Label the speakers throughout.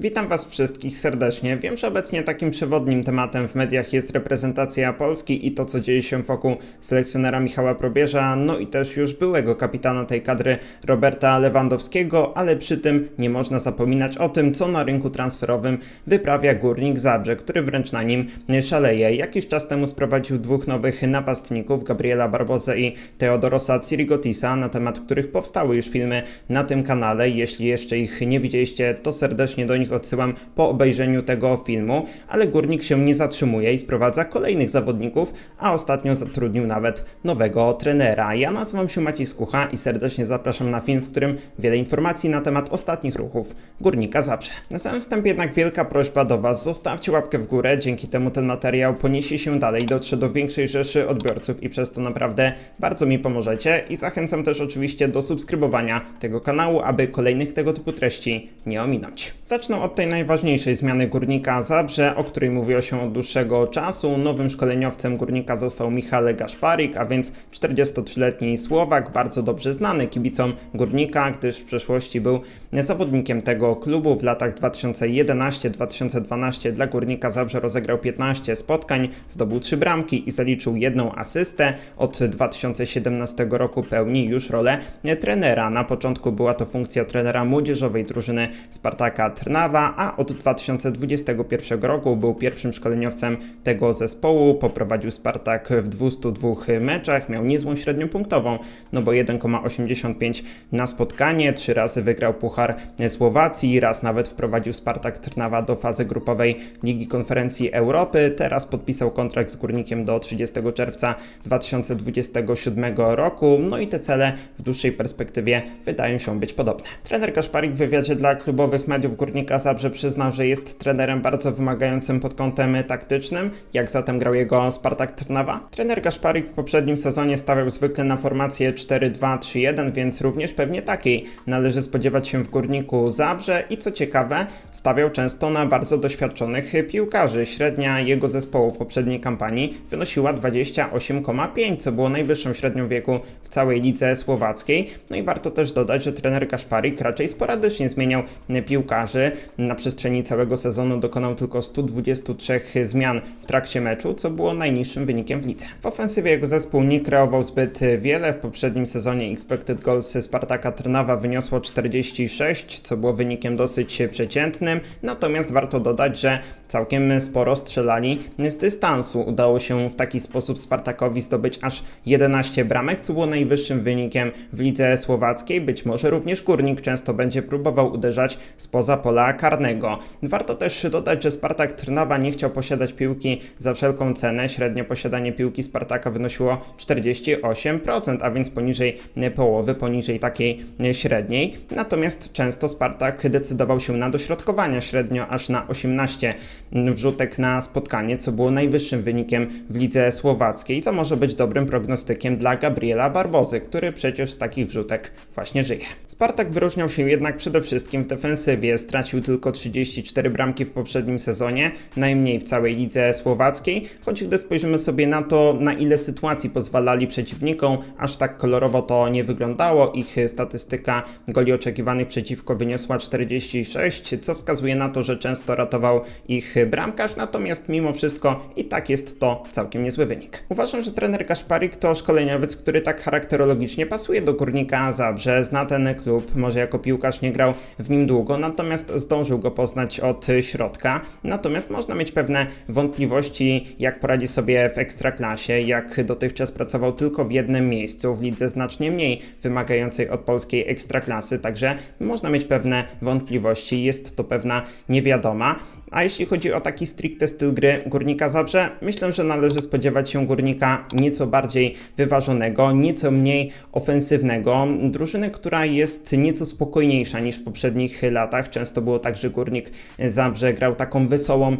Speaker 1: Witam Was wszystkich serdecznie. Wiem, że obecnie takim przewodnim tematem w mediach jest reprezentacja Polski i to, co dzieje się wokół selekcjonera Michała Probierza, no i też już byłego kapitana tej kadry Roberta Lewandowskiego, ale przy tym nie można zapominać o tym, co na rynku transferowym wyprawia Górnik Zabrze, który wręcz na nim szaleje. Jakiś czas temu sprowadził dwóch nowych napastników, Gabriela Barbozę i Teodorosa Cirigotisa, na temat których powstały już filmy na tym kanale. Jeśli jeszcze ich nie widzieliście, to serdecznie do nich odsyłam po obejrzeniu tego filmu, ale Górnik się nie zatrzymuje i sprowadza kolejnych zawodników, a ostatnio zatrudnił nawet nowego trenera. Ja nazywam się Maciej Skucha i serdecznie zapraszam na film, w którym wiele informacji na temat ostatnich ruchów Górnika Zabrze. Na samym wstępie jednak wielka prośba do Was, zostawcie łapkę w górę, dzięki temu ten materiał poniesie się dalej, dotrze do większej rzeszy odbiorców i przez to naprawdę bardzo mi pomożecie i zachęcam też oczywiście do subskrybowania tego kanału, aby kolejnych tego typu treści nie ominąć. Zacznę od tej najważniejszej zmiany Górnika Zabrze, o której mówiło się od dłuższego czasu. Nowym szkoleniowcem Górnika został Michał Gaszparik, a więc 43-letni Słowak, bardzo dobrze znany kibicom Górnika, gdyż w przeszłości był zawodnikiem tego klubu. W latach 2011-2012 dla Górnika Zabrze rozegrał 15 spotkań, zdobył 3 bramki i zaliczył jedną asystę. Od 2017 roku pełni już rolę trenera. Na początku była to funkcja trenera młodzieżowej drużyny Spartaka Trnawa, a od 2021 roku był pierwszym szkoleniowcem tego zespołu. Poprowadził Spartak w 202 meczach, miał niezłą średnią punktową, no bo 1,85 na spotkanie, trzy razy wygrał Puchar Słowacji, raz nawet wprowadził Spartak Trnawa do fazy grupowej Ligi Konferencji Europy. Teraz podpisał kontrakt z Górnikiem do 30 czerwca 2027 roku, no i te cele w dłuższej perspektywie wydają się być podobne. Trener Kaszparik w wywiadzie dla klubowych mediów Górnika Zabrze przyznał, że jest trenerem bardzo wymagającym pod kątem taktycznym. Jak zatem grał jego Spartak Trnawa? Trener Kaszparik w poprzednim sezonie stawiał zwykle na formację 4-2-3-1, więc również pewnie takiej należy spodziewać się w Górniku Zabrze i co ciekawe, stawiał często na bardzo doświadczonych piłkarzy. Średnia jego zespołu w poprzedniej kampanii wynosiła 28,5, co było najwyższą średnią wieku w całej lidze słowackiej. No i warto też dodać, że trener Kaszparik raczej sporadycznie zmieniał piłkarzy. Na przestrzeni całego sezonu dokonał tylko 123 zmian w trakcie meczu, co było najniższym wynikiem w lidze. W ofensywie jego zespół nie kreował zbyt wiele. W poprzednim sezonie expected goals Spartaka Trnawa wyniosło 46, co było wynikiem dosyć przeciętnym. Natomiast warto dodać, że całkiem sporo strzelali z dystansu. Udało się w taki sposób Spartakowi zdobyć aż 11 bramek, co było najwyższym wynikiem w lidze słowackiej. Być może również Górnik często będzie próbował uderzać spoza pola karnego. Warto też dodać, że Spartak Trnawa nie chciał posiadać piłki za wszelką cenę. Średnie posiadanie piłki Spartaka wynosiło 48%, a więc poniżej połowy, poniżej takiej średniej. Natomiast często Spartak decydował się na dośrodkowania, średnio aż na 18 wrzutek na spotkanie, co było najwyższym wynikiem w lidze słowackiej, co może być dobrym prognostykiem dla Gabriela Barbozy, który przecież z takich wrzutek właśnie żyje. Spartak wyróżniał się jednak przede wszystkim w defensywie, stracił tylko 34 bramki w poprzednim sezonie, najmniej w całej lidze słowackiej, choć gdy spojrzymy sobie na to, na ile sytuacji pozwalali przeciwnikom, aż tak kolorowo to nie wyglądało. Ich statystyka goli oczekiwanych przeciwko wyniosła 46, co wskazuje na to, że często ratował ich bramkarz, natomiast mimo wszystko i tak jest to całkiem niezły wynik. Uważam, że trener Kaszparik to szkoleniowiec, który tak charakterologicznie pasuje do Górnika Zabrze, zna ten klub, może jako piłkarz nie grał w nim długo, natomiast zdążył go poznać od środka. Natomiast można mieć pewne wątpliwości, jak poradzi sobie w ekstraklasie, jak dotychczas pracował tylko w jednym miejscu, w lidze znacznie mniej wymagającej od polskiej ekstraklasy, także można mieć pewne wątpliwości, jest to pewna niewiadoma. A jeśli chodzi o taki stricte styl gry Górnika Zabrze, myślę, że należy spodziewać się Górnika nieco bardziej wyważonego, nieco mniej ofensywnego. Drużyny, która jest nieco spokojniejsza niż w poprzednich latach. Często było tak, że Górnik Zabrze grał taką wesołą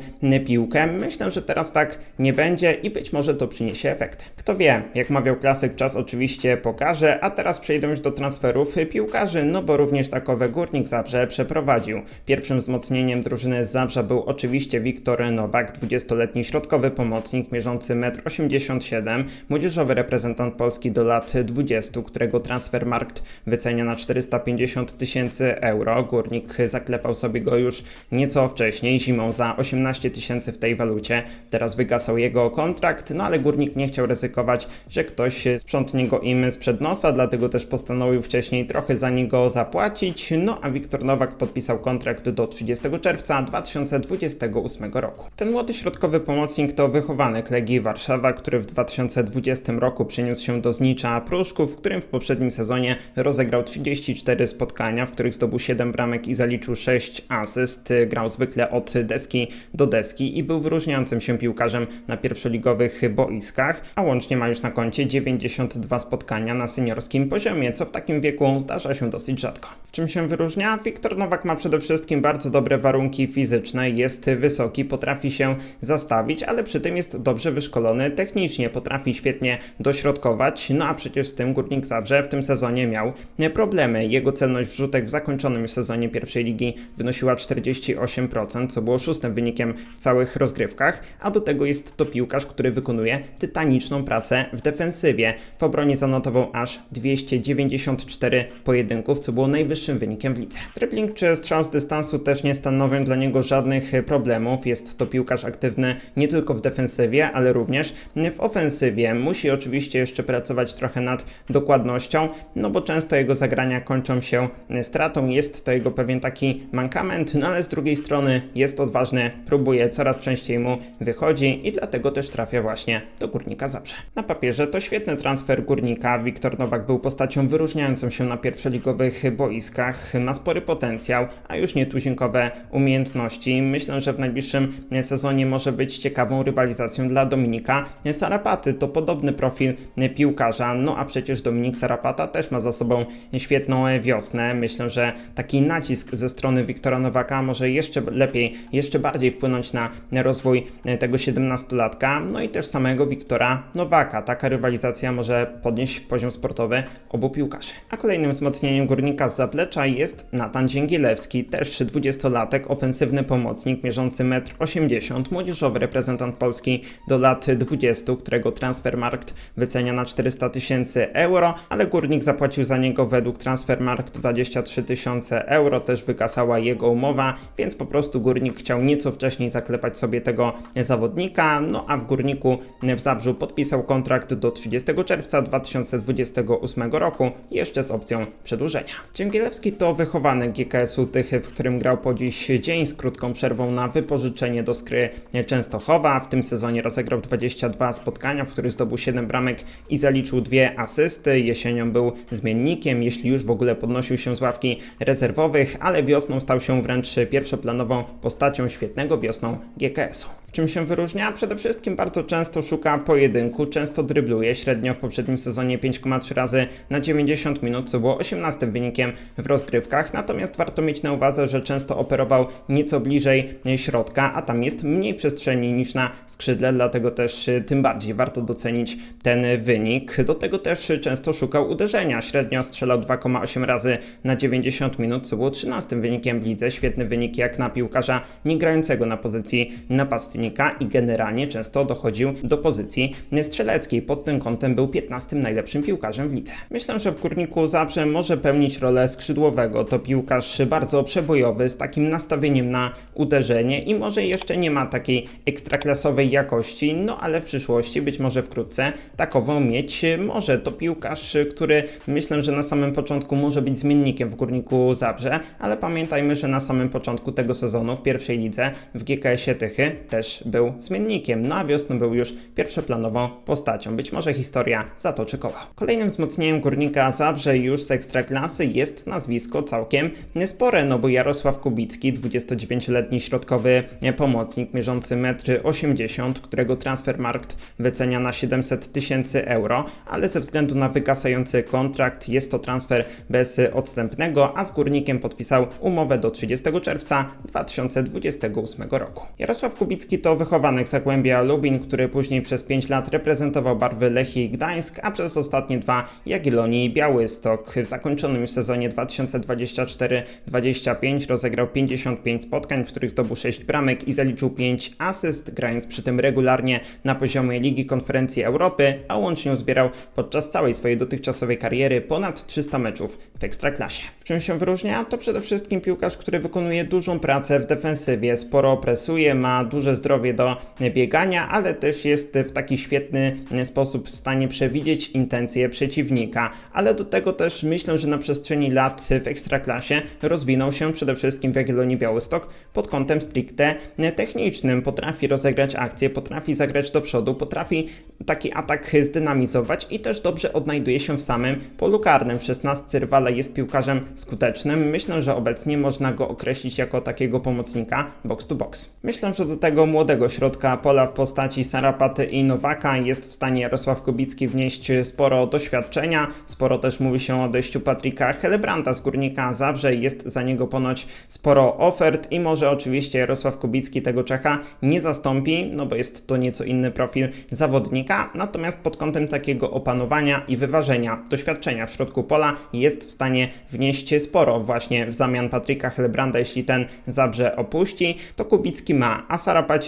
Speaker 1: piłkę. Myślę, że teraz tak nie będzie i być może to przyniesie efekty. Kto wie, jak mawiał klasyk, czas oczywiście pokaże, a teraz przejdę już do transferów piłkarzy, no bo również takowe Górnik Zabrze przeprowadził. Pierwszym wzmocnieniem drużyny z Zabrza był oczywiście Wiktor Nowak, 20-letni środkowy pomocnik mierzący 1,87 m, młodzieżowy reprezentant Polski do lat 20, którego transfermarkt wycenia na 450 tysięcy euro. Górnik zaklepał sobie sobie go już nieco wcześniej, zimą za 18 tysięcy w tej walucie. Teraz wygasał jego kontrakt, no ale górnik nie chciał ryzykować, że ktoś sprzątnie go im sprzed nosa, dlatego też postanowił wcześniej trochę za niego zapłacić. No a Wiktor Nowak podpisał kontrakt do 30 czerwca 2028 roku. Ten młody środkowy pomocnik to wychowanek Legii Warszawa, który w 2020 roku przeniósł się do Znicza Pruszków, w którym w poprzednim sezonie rozegrał 34 spotkania, w których zdobył 7 bramek i zaliczył 6 asyst. Grał zwykle od deski do deski i był wyróżniającym się piłkarzem na pierwszoligowych boiskach, a łącznie ma już na koncie 92 spotkania na seniorskim poziomie, co w takim wieku zdarza się dosyć rzadko. W czym się wyróżnia? Wiktor Nowak ma przede wszystkim bardzo dobre warunki fizyczne, jest wysoki, potrafi się zastawić, ale przy tym jest dobrze wyszkolony technicznie, potrafi świetnie dośrodkować, no a przecież z tym Górnik Zabrze w tym sezonie miał problemy. Jego celność wrzutek w zakończonym sezonie pierwszej ligi wynosiła 48%, co było szóstym wynikiem w całych rozgrywkach, a do tego jest to piłkarz, który wykonuje tytaniczną pracę w defensywie. W obronie zanotował aż 294 pojedynków, co było najwyższym wynikiem w lidze. Dribbling czy strzał z dystansu też nie stanowią dla niego żadnych problemów. Jest to piłkarz aktywny nie tylko w defensywie, ale również w ofensywie. Musi oczywiście jeszcze pracować trochę nad dokładnością, no bo często jego zagrania kończą się stratą. Jest to jego pewien taki mankament, no ale z drugiej strony jest odważny, próbuje, coraz częściej mu wychodzi i dlatego też trafia właśnie do Górnika Zabrze. Na papierze to świetny transfer Górnika. Wiktor Nowak był postacią wyróżniającą się na pierwszoligowych boiskach, ma spory potencjał, a już nietuzinkowe umiejętności. Myślę, że w najbliższym sezonie może być ciekawą rywalizacją dla Dominika Sarapaty. To podobny profil piłkarza, no a przecież Dominik Sarapata też ma za sobą świetną wiosnę. Myślę, że taki nacisk ze strony Wiktora Nowaka może jeszcze lepiej, jeszcze bardziej wpłynąć na rozwój tego 17-latka, no i też samego Wiktora Nowaka. Taka rywalizacja może podnieść poziom sportowy obu piłkarzy. A kolejnym wzmocnieniem górnika z zaplecza jest Natan Dzięgilewski, też 20-latek, ofensywny pomocnik mierzący 1,80 m, młodzieżowy reprezentant Polski do lat 20, którego Transfermarkt wycenia na 400 tysięcy euro, ale górnik zapłacił za niego według Transfermarkt 23 tysiące euro, też wykasała jego umowa, więc po prostu górnik chciał nieco wcześniej zaklepać sobie tego zawodnika, no a w górniku w Zabrzu podpisał kontrakt do 30 czerwca 2028 roku, jeszcze z opcją przedłużenia. Dzięgielewski to wychowanek GKS-u Tychy, w którym grał po dziś dzień z krótką przerwą na wypożyczenie do Skry Częstochowa. W tym sezonie rozegrał 22 spotkania, w których zdobył 7 bramek i zaliczył dwie asysty. Jesienią był zmiennikiem, jeśli już w ogóle podnosił się z ławki rezerwowych, ale wiosną stał się wręcz pierwszoplanową postacią świetnego wiosną GKS-u. W czym się wyróżnia? Przede wszystkim bardzo często szuka pojedynku, często drybluje, średnio w poprzednim sezonie 5,3 razy na 90 minut, co było 18 wynikiem w rozgrywkach. Natomiast warto mieć na uwadze, że często operował nieco bliżej środka, a tam jest mniej przestrzeni niż na skrzydle, dlatego też tym bardziej warto docenić ten wynik. Do tego też często szukał uderzenia, średnio strzelał 2,8 razy na 90 minut, co było 13 wynikiem w lidze. Świetny wynik jak na piłkarza nie grającego na pozycji napastnika i generalnie często dochodził do pozycji strzeleckiej. Pod tym kątem był 15 najlepszym piłkarzem w lidze. Myślę, że w Górniku Zabrze może pełnić rolę skrzydłowego. To piłkarz bardzo przebojowy, z takim nastawieniem na uderzenie i może jeszcze nie ma takiej ekstraklasowej jakości, no ale w przyszłości, być może wkrótce, takową mieć może. To piłkarz, który myślę, że na samym początku może być zmiennikiem w Górniku Zabrze, ale pamiętajmy, że na samym początku tego sezonu w pierwszej lidze w GKS-ie Tychy też był zmiennikiem, no a wiosną był już pierwszoplanową postacią. Być może historia zatoczy koła. Kolejnym wzmocnieniem Górnika Zabrze już z Ekstraklasy jest nazwisko całkiem spore, no bo Jarosław Kubicki, 29-letni środkowy pomocnik mierzący 1,80 m, którego Transfermarkt wycenia na 700 tysięcy euro, ale ze względu na wygasający kontrakt jest to transfer bez odstępnego, a z Górnikiem podpisał umowę do 30 czerwca 2028 roku. Jarosław Kubicki Kubicki to wychowanek Zagłębia Lubin, który później przez 5 lat reprezentował barwy Lechii Gdańsk, a przez ostatnie dwa Jagiellonii Białystok. W zakończonym już sezonie 2024-25 rozegrał 55 spotkań, w których zdobył 6 bramek i zaliczył 5 asyst, grając przy tym regularnie na poziomie Ligi Konferencji Europy, a łącznie uzbierał podczas całej swojej dotychczasowej kariery ponad 300 meczów w Ekstraklasie. W czym się wyróżnia? To przede wszystkim piłkarz, który wykonuje dużą pracę w defensywie, sporo presuje, ma duże zdrowie do biegania, ale też jest w taki świetny sposób w stanie przewidzieć intencje przeciwnika. Ale do tego też myślę, że na przestrzeni lat w Ekstraklasie rozwinął się przede wszystkim w Jagiellonii Białystok pod kątem stricte technicznym. Potrafi rozegrać akcję, potrafi zagrać do przodu, potrafi taki atak zdynamizować i też dobrze odnajduje się w samym polu karnym. W 16 rywala jest piłkarzem skutecznym. Myślę, że obecnie można go określić jako takiego pomocnika box to box. Myślę, że do tego młodego środka pola w postaci Sarapaty i Nowaka jest w stanie Jarosław Kubicki wnieść sporo doświadczenia. Sporo też mówi się o odejściu Patryka Helebranta z Górnika Zabrze. Jest za niego ponoć sporo ofert i może oczywiście Jarosław Kubicki tego Czecha nie zastąpi, no bo jest to nieco inny profil zawodnika. Natomiast pod kątem takiego opanowania i wyważenia doświadczenia w środku pola jest w stanie wnieść sporo właśnie w zamian Patryka Helebranda, jeśli ten Zabrze opuści, to Kubicki ma, a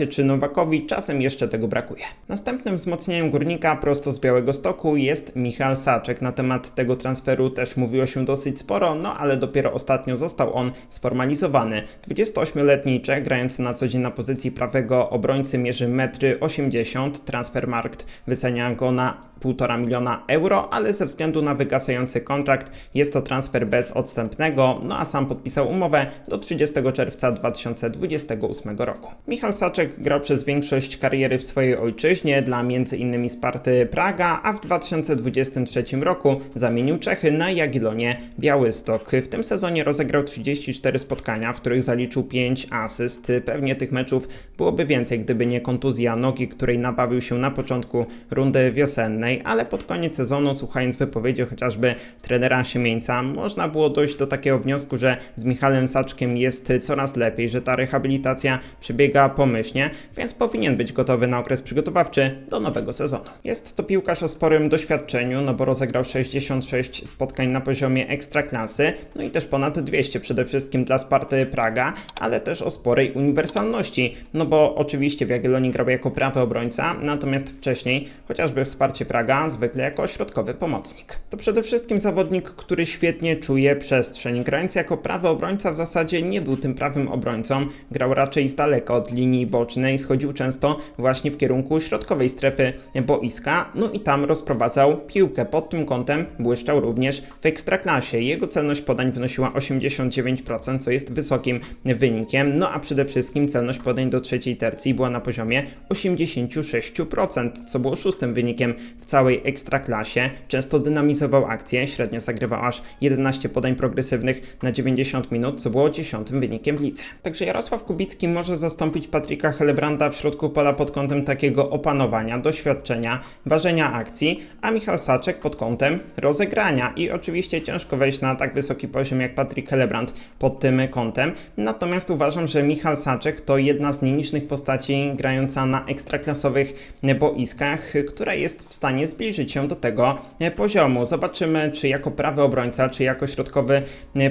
Speaker 1: Czy Nowakowi czasem jeszcze tego brakuje. Następnym wzmocnieniem górnika prosto z Białego Stoku jest Michał Saczek. Na temat tego transferu też mówiło się dosyć sporo, no ale dopiero ostatnio został on sformalizowany. 28-letni Czech, grający na co dzień na pozycji prawego obrońcy, mierzy 1,80 m. Transfermarkt wycenia go na 1,5 miliona euro, ale ze względu na wygasający kontrakt jest to transfer bez odstępnego, no a sam podpisał umowę do 30 czerwca 2028 roku. Michał Saczek grał przez większość kariery w swojej ojczyźnie dla m.in. Sparty Praga, a w 2023 roku zamienił Czechy na Jagiellonię Białystok. W tym sezonie rozegrał 34 spotkania, w których zaliczył 5 asyst. Pewnie tych meczów byłoby więcej, gdyby nie kontuzja nogi, której nabawił się na początku rundy wiosennej, ale pod koniec sezonu, słuchając wypowiedzi chociażby trenera Siemieńca, można było dojść do takiego wniosku, że z Michałem Saczkiem jest coraz lepiej, że ta rehabilitacja przebiega pomyślnie, więc powinien być gotowy na okres przygotowawczy do nowego sezonu. Jest to piłkarz o sporym doświadczeniu, no bo rozegrał 66 spotkań na poziomie ekstraklasy, no i też ponad 200 przede wszystkim dla Sparty Praga, ale też o sporej uniwersalności, no bo oczywiście w Jagiellonii grał jako prawy obrońca, natomiast wcześniej, chociażby w Sparcie Praga, zwykle jako środkowy pomocnik. To przede wszystkim zawodnik, który świetnie czuje przestrzeń. Grając jako prawy obrońca w zasadzie nie był tym prawym obrońcą, grał raczej z daleka od linii bocznej, schodził często właśnie w kierunku środkowej strefy boiska, no i tam rozprowadzał piłkę. Pod tym kątem błyszczał również w ekstraklasie. Jego celność podań wynosiła 89%, co jest wysokim wynikiem, no a przede wszystkim celność podań do trzeciej tercji była na poziomie 86%, co było szóstym wynikiem w całej ekstraklasie. Często dynamizował akcję, średnio zagrywał aż 11 podań progresywnych na 90 minut, co było dziesiątym wynikiem w lidze. Także Jarosław Kubicki może zastąpić Patryka Helebranda w środku pola pod kątem takiego opanowania, doświadczenia, ważenia akcji, a Michał Saczek pod kątem rozegrania. I oczywiście ciężko wejść na tak wysoki poziom jak Patryk Helebrand pod tym kątem. Natomiast uważam, że Michał Saczek to jedna z nielicznych postaci grająca na ekstraklasowych boiskach, która jest w stanie zbliżyć się do tego poziomu. Zobaczymy, czy jako prawy obrońca, czy jako środkowy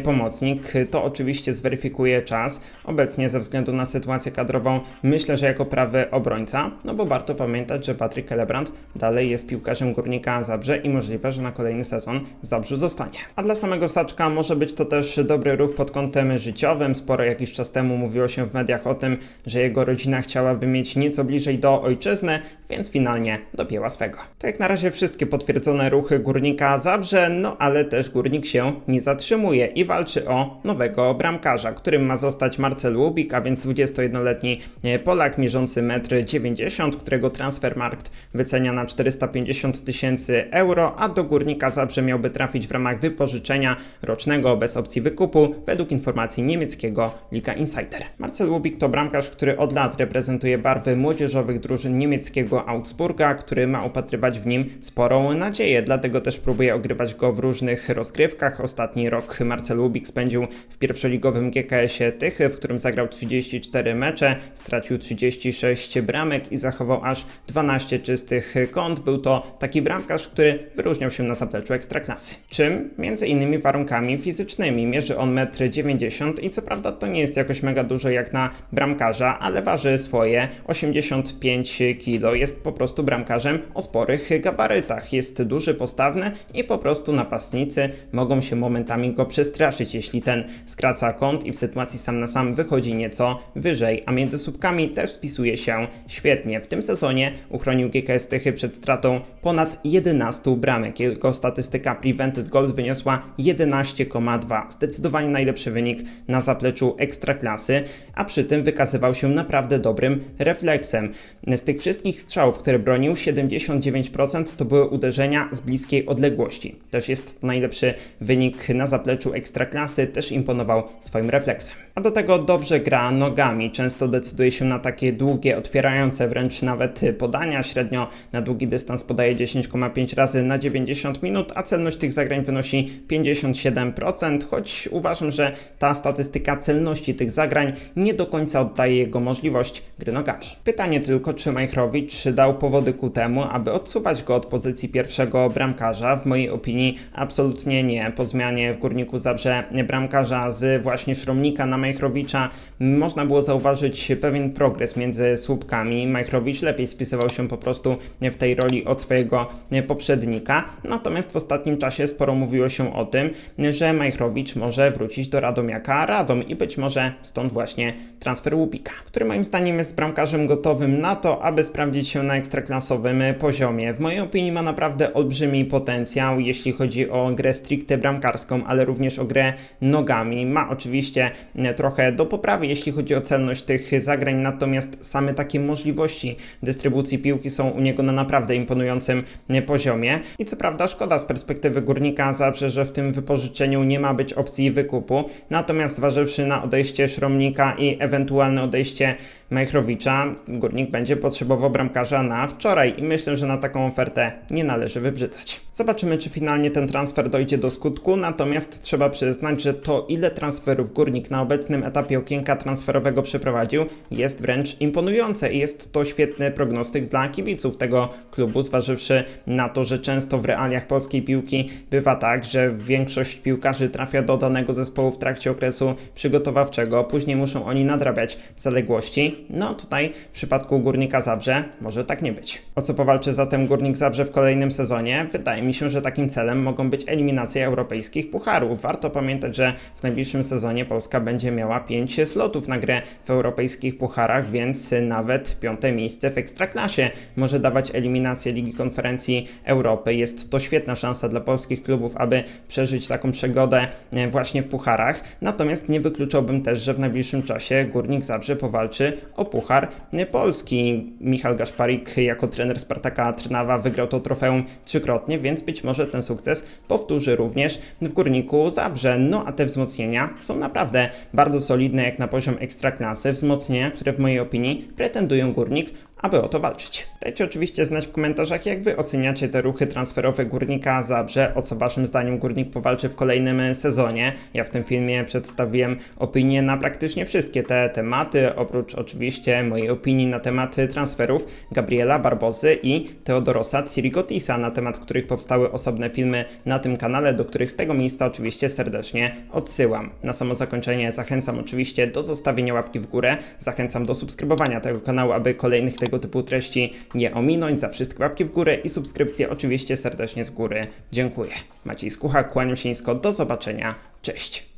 Speaker 1: pomocnik. To oczywiście zweryfikuje czas. Obecnie ze względu na sytuację kadrową myślę, że jako prawy obrońca, no bo warto pamiętać, że Patryk Helebrand dalej jest piłkarzem Górnika Zabrze i możliwe, że na kolejny sezon w Zabrzu zostanie. A dla samego Saczka może być to też dobry ruch pod kątem życiowym. Sporo jakiś czas temu mówiło się w mediach o tym, że jego rodzina chciałaby mieć nieco bliżej do ojczyzny, więc finalnie dopięła swego. To jak na razie wszystkie potwierdzone ruchy Górnika Zabrze, no ale też Górnik się nie zatrzymuje i walczy o nowego bramkarza, którym ma zostać Marcel Łubik, a więc 21-letni Polak mierzący 1,90 m, którego transfermarkt wycenia na 450 tysięcy euro, a do Górnika Zabrze miałby trafić w ramach wypożyczenia rocznego bez opcji wykupu, według informacji niemieckiego Liga Insider. Marcel Łubik to bramkarz, który od lat reprezentuje barwy młodzieżowych drużyn niemieckiego Augsburga, który ma upatrywać w nim sporą nadzieję, dlatego też próbuje ogrywać go w różnych rozgrywkach. Ostatni rok Marcel Łubik spędził w pierwszoligowym GKS-ie Tychy, w którym zagrał 34 mecze, stracił stracił 36 bramek i zachował aż 12 czystych kąt. Był to taki bramkarz, który wyróżniał się na zapleczu ekstraklasy. Czym? Między innymi warunkami fizycznymi. Mierzy on 1,90 m i co prawda to nie jest jakoś mega dużo jak na bramkarza, ale waży swoje 85 kg. Jest po prostu bramkarzem o sporych gabarytach. Jest duży, postawny i po prostu napastnicy mogą się momentami go przestraszyć, jeśli ten skraca kąt i w sytuacji sam na sam wychodzi nieco wyżej, a między słupkami też spisuje się świetnie. W tym sezonie uchronił GKS Tychy przed stratą ponad 11 bramek. Jego statystyka prevented goals wyniosła 11,2. Zdecydowanie najlepszy wynik na zapleczu ekstraklasy, a przy tym wykazywał się naprawdę dobrym refleksem. Z tych wszystkich strzałów, które bronił, 79% to były uderzenia z bliskiej odległości. Też jest to najlepszy wynik na zapleczu ekstraklasy, też imponował swoim refleksem. A do tego dobrze gra nogami, często decyduje się na takie długie, otwierające wręcz nawet podania. Średnio na długi dystans podaje 10,5 razy na 90 minut, a celność tych zagrań wynosi 57%, choć uważam, że ta statystyka celności tych zagrań nie do końca oddaje jego możliwość gry nogami. Pytanie tylko, czy Majchrowicz dał powody ku temu, aby odsuwać go od pozycji pierwszego bramkarza? W mojej opinii absolutnie nie. Po zmianie w Górniku Zabrze bramkarza z właśnie Szromnika na Majchrowicza można było zauważyć pewien progres między słupkami. Majchrowicz lepiej spisywał się po prostu w tej roli od swojego poprzednika. Natomiast w ostatnim czasie sporo mówiło się o tym, że Majchrowicz może wrócić do Radomiaka Radom i być może stąd właśnie transfer Łupika, który moim zdaniem jest bramkarzem gotowym na to, aby sprawdzić się na ekstraklasowym poziomie. W mojej opinii ma naprawdę olbrzymi potencjał, jeśli chodzi o grę stricte bramkarską, ale również o grę nogami. Ma oczywiście trochę do poprawy, jeśli chodzi o celność tych zagrań, natomiast same takie możliwości dystrybucji piłki są u niego na naprawdę imponującym poziomie. I co prawda szkoda z perspektywy górnika Zabrze, że w tym wypożyczeniu nie ma być opcji wykupu, natomiast zważywszy na odejście Szromnika i ewentualne odejście Majchrowicza, górnik będzie potrzebował bramkarza na wczoraj i myślę, że na taką ofertę nie należy wybrzydzać. Zobaczymy, czy finalnie ten transfer dojdzie do skutku, natomiast trzeba przyznać, że to ile transferów górnik na obecnym etapie okienka transferowego przeprowadził jest wręcz imponujące i jest to świetny prognostyk dla kibiców tego klubu, zważywszy na to, że często w realiach polskiej piłki bywa tak, że większość piłkarzy trafia do danego zespołu w trakcie okresu przygotowawczego, później muszą oni nadrabiać zaległości. No tutaj w przypadku Górnika Zabrze może tak nie być. O co powalczy zatem Górnik Zabrze w kolejnym sezonie? Wydaje mi się, że takim celem mogą być eliminacje europejskich pucharów. Warto pamiętać, że w najbliższym sezonie Polska będzie miała 5 slotów na grę w europejskich pucharach, więc nawet piąte miejsce w ekstraklasie może dawać eliminację Ligi Konferencji Europy. Jest to świetna szansa dla polskich klubów, aby przeżyć taką przygodę e, właśnie w pucharach. Natomiast nie wykluczałbym też, że w najbliższym czasie Górnik Zabrze powalczy o Puchar Polski. Michał Gaszparik jako trener Spartaka Trnawa wygrał to trofeum trzykrotnie, więc być może ten sukces powtórzy również w Górniku Zabrze. No a te wzmocnienia są naprawdę bardzo solidne jak na poziom ekstraklasy. Wzmocnienia, które w mojej opinii pretendują Górnik, aby o to walczyć. Dajcie oczywiście znać w komentarzach, jak wy oceniacie te ruchy transferowe Górnika Zabrze, o co waszym zdaniem Górnik powalczy w kolejnym sezonie. Ja w tym filmie przedstawiłem opinię na praktycznie wszystkie te tematy, oprócz oczywiście mojej opinii na temat transferów Gabriela Barbozy i Teodorosa Cirigotisa, na temat których powstały osobne filmy na tym kanale, do których z tego miejsca oczywiście serdecznie odsyłam. Na samo zakończenie zachęcam oczywiście do zostawienia łapki w górę, zachęcam do subskrybowania tego kanału, aby kolejnych tego typu treści nie ominąć. Za wszystkie łapki w górę i subskrypcje oczywiście serdecznie z góry dziękuję. Maciej Skucha, kłaniam się nisko, do zobaczenia, cześć.